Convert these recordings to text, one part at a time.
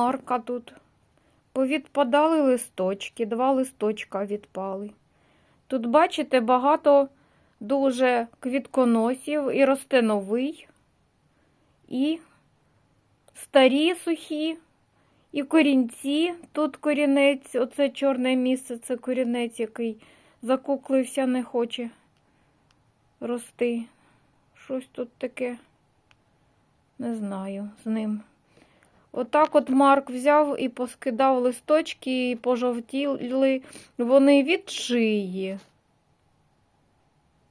Марка тут. Повідпадали листочки, два листочка відпали. Тут, бачите, багато дуже квітконосів і росте новий, і старі сухі, і корінці. Тут корінець, оце чорне місце, це корінець, який закуклився, не хоче рости. Щось тут таке, не знаю, з ним. Отак от Марк взяв і поскидав листочки, і пожовтіли вони від шиї.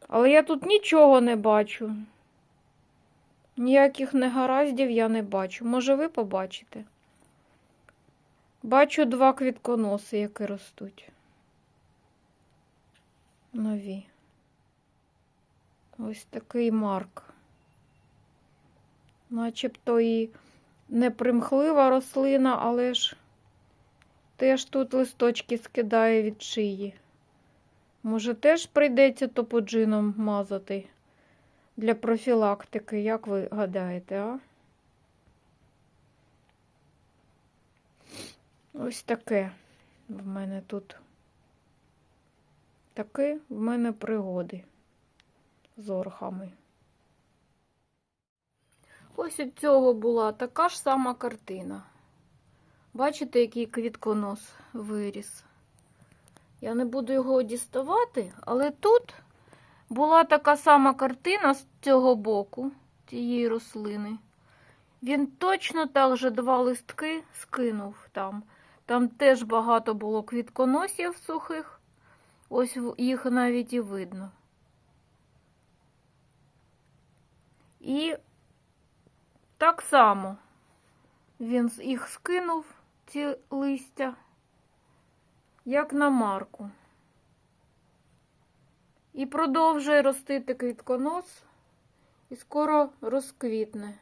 Але я тут нічого не бачу. Ніяких негараздів я не бачу. Може, ви побачите? Бачу два квітконоси, які ростуть. Нові. Ось такий Марк. Начебто і непримхлива рослина, але ж теж тут листочки скидає від шиї. Може, теж прийдеться топоджином мазати для профілактики, як ви гадаєте, а? Ось таке в мене тут. Такі в мене пригоди з орхами. Ось у цього була така ж сама картина. Бачите, який квітконос виріс. Я не буду його діставати, але тут була така сама картина з цього боку, цієї рослини. Він точно так же два листки скинув там. Там теж багато було квітконосів сухих. Ось їх навіть і видно. І так само він їх скинув, ці листя, як на марку. І продовжує ростити квітконос і скоро розквітне.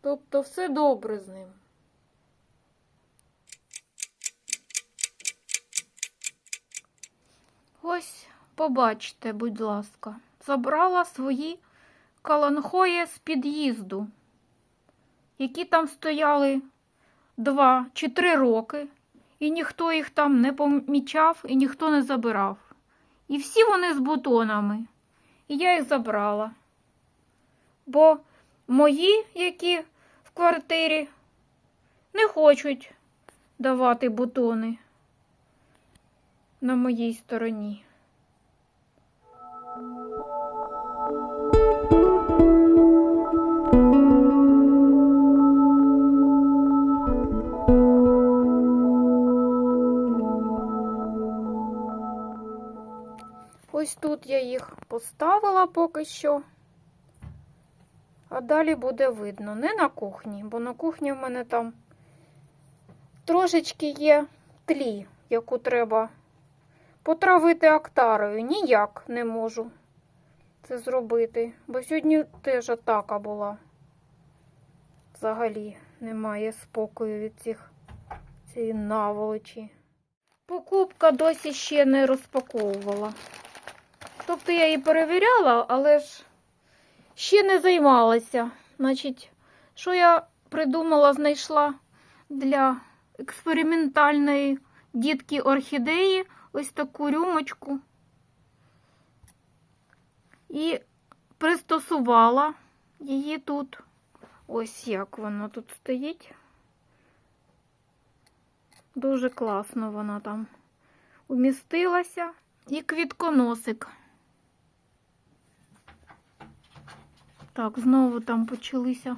Тобто все добре з ним. Ось, побачте, будь ласка, забрала свої каланхої з під'їзду, які там стояли два чи три роки, і ніхто їх там не помічав і ніхто не забирав. І всі вони з бутонами. І я їх забрала. Бо мої, які в квартирі, не хочуть давати бутони на моїй стороні. Ось тут я їх поставила поки що. А далі буде видно. Не на кухні, бо на кухні в мене там трошечки є тлі, яку треба потравити актарою. Ніяк не можу це зробити. Бо сьогодні теж атака була. Взагалі немає спокою від цих цієї наволочі. Покупка досі ще не розпаковувала. Тобто я її перевіряла, але ж ще не займалася. Значить, що я придумала, знайшла для експериментальної дітки орхідеї ось таку рюмочку і пристосувала її тут. Ось як вона тут стоїть. Дуже класно вона там умістилася. І квітконосик. Так, знову там почалися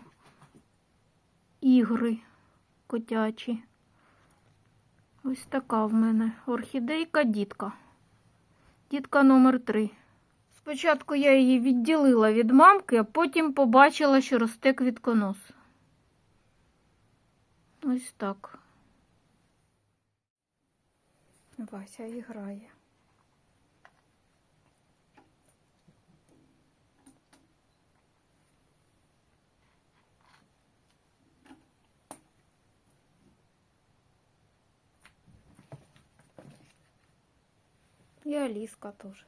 ігри котячі. Ось така в мене орхідейка дітка. Дітка номер 3 Спочатку я її відділила від мамки, а потім побачила, що росте квітконос. Ось так. Вася грає. І Аліска теж.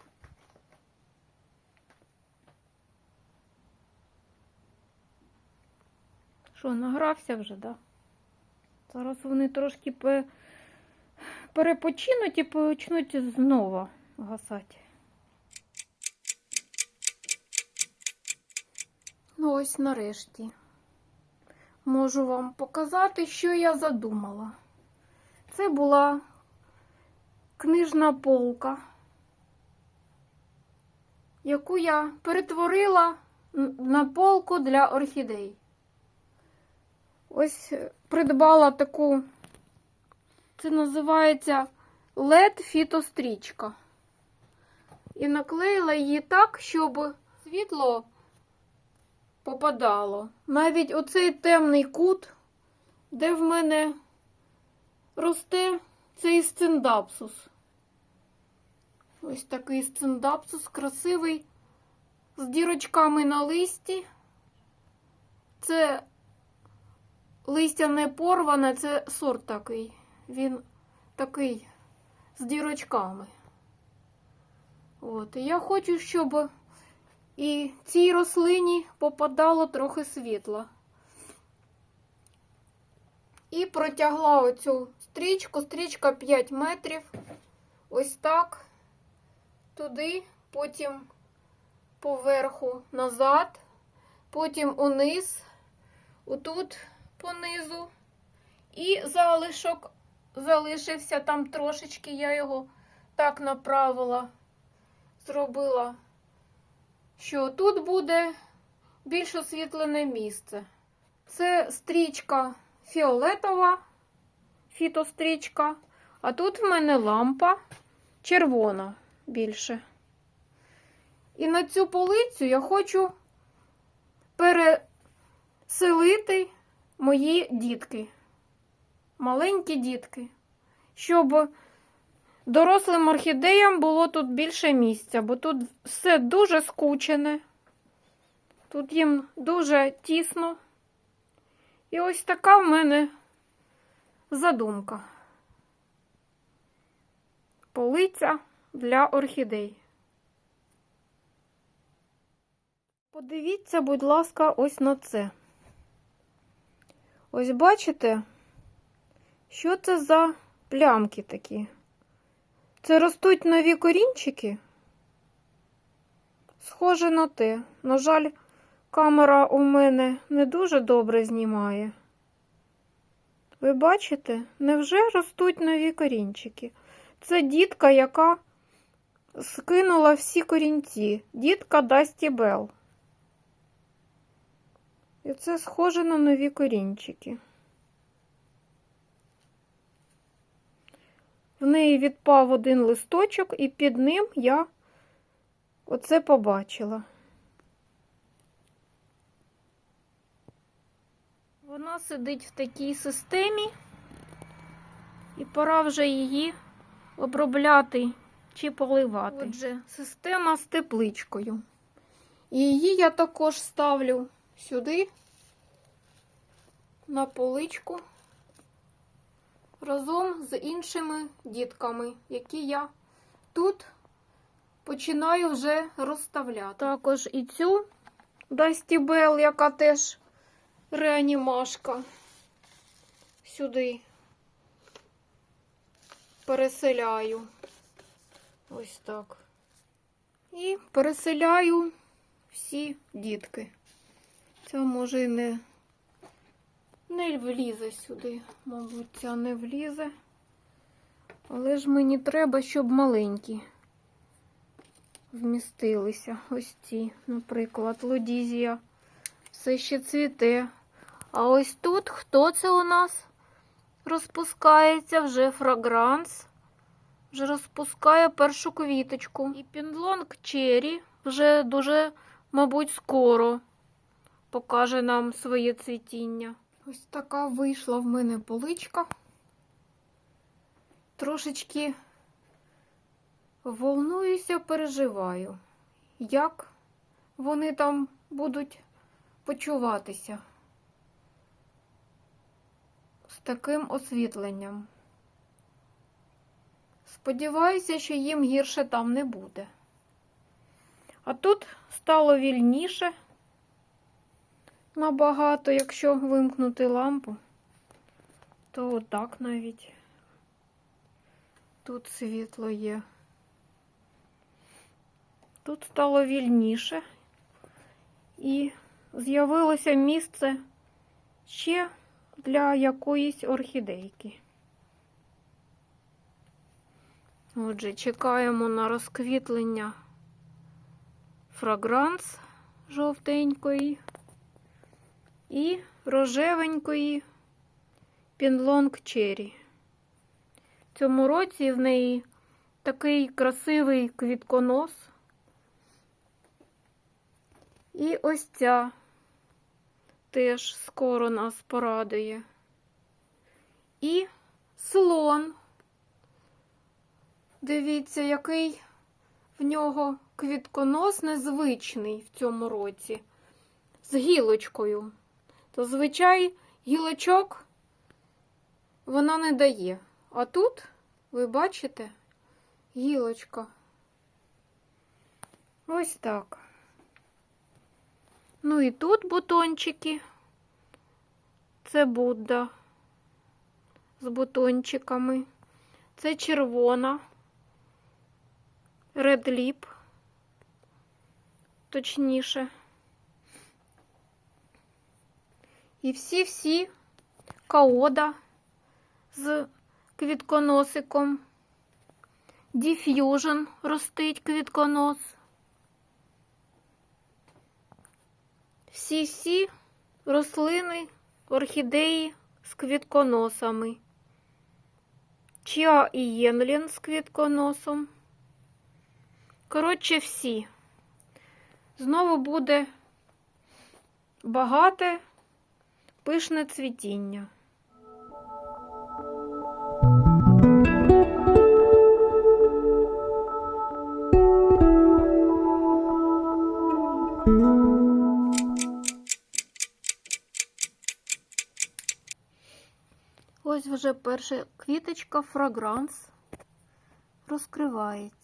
Що, награвся вже, да? Зараз вони трошки пе- перепочинуть і почнуть знову гасати. Ну ось нарешті можу вам показати, що я задумала. Це була книжна полка, яку я перетворила на полку для орхідей. Ось е, придбала таку, це називається LED фітострічка. І наклеїла її так, щоб світло попадало. Навіть оцей темний кут, де в мене росте сциндапсус. Ось такий сциндапсус красивий, з дірочками на листі. Це листя не порване, це сорт такий. Він такий з дірочками. От, і я хочу, щоб і цій рослині попадало трохи світла. І протягла оцю стрічку, стрічка 5 метрів. Ось так. Туди, потім поверху назад, потім униз, отут понизу. І залишок залишився там трошечки, я його так направила, зробила, що тут буде більш освітлене місце. Це стрічка фіолетова, фітострічка, а тут в мене лампа червона більше. І на цю полицю я хочу переселити мої дітки, маленькі дітки, щоб дорослим орхідеям було тут більше місця, бо тут все дуже скучене, тут їм дуже тісно. І ось така в мене задумка. Полиця для орхідей. Подивіться, будь ласка, ось на це. Ось бачите, що це за плямки такі? Це ростуть нові корінчики? Схоже на те. На жаль, камера у мене не дуже добре знімає. Ви бачите, невже ростуть нові корінчики? Це дітка, яка скинула всі корінці. Дітка Дасті Белл. І це схоже на нові корінчики. В неї відпав один листочок, і під ним я оце побачила. Вона сидить в такій системі, і пора вже її обробляти чи поливати. Отже, система з тепличкою. І її я також ставлю сюди, на поличку, разом з іншими дітками, які я тут починаю вже розставляти. Також і цю Дасті Белл, яка теж реанімашка, сюди переселяю. Ось так. І переселяю всі дітки. Ця може і не, не влізе сюди, мабуть, ця не влізе. Але ж мені треба, щоб маленькі вмістилися. Ось ці, наприклад, лодізія. Все ще цвіте. А ось тут хто це у нас розпускається? Вже фрагранс. Вже розпускає першу квіточку. І пінлонг Черрі вже дуже, мабуть, скоро покаже нам своє цвітіння. Ось така вийшла в мене поличка. Трошечки волнуюся, переживаю, як вони там будуть почуватися таким освітленням. Сподіваюся, що їм гірше там не буде. А тут стало вільніше набагато, якщо вимкнути лампу. то отак навіть. Тут світло є. Тут стало вільніше і з'явилося місце ще для якоїсь орхідейки. Отже, чекаємо на розквітлення фрагранс жовтенької і рожевенької пінлонг черрі. В цьому році в неї такий красивий квітконос. І ось ця теж скоро нас порадує. І слон. Дивіться, який в нього квітконос незвичний в цьому році. З гілочкою. Зазвичай гілочок вона не дає. А тут, ви бачите, гілочка. Ось так. Ну і тут бутончики. Це Будда з бутончиками. Це червона. Red Lip, точніше. І всі-всі каода з квітконосиком. Diffusion ростить квітконос. Всі-всі рослини, орхідеї з квітконосами. Чіа і Єнлін з квітконосом. Коротше, всі. Знову буде багате, пишне цвітіння. Ось вже перша квіточка фрагранс розкривається.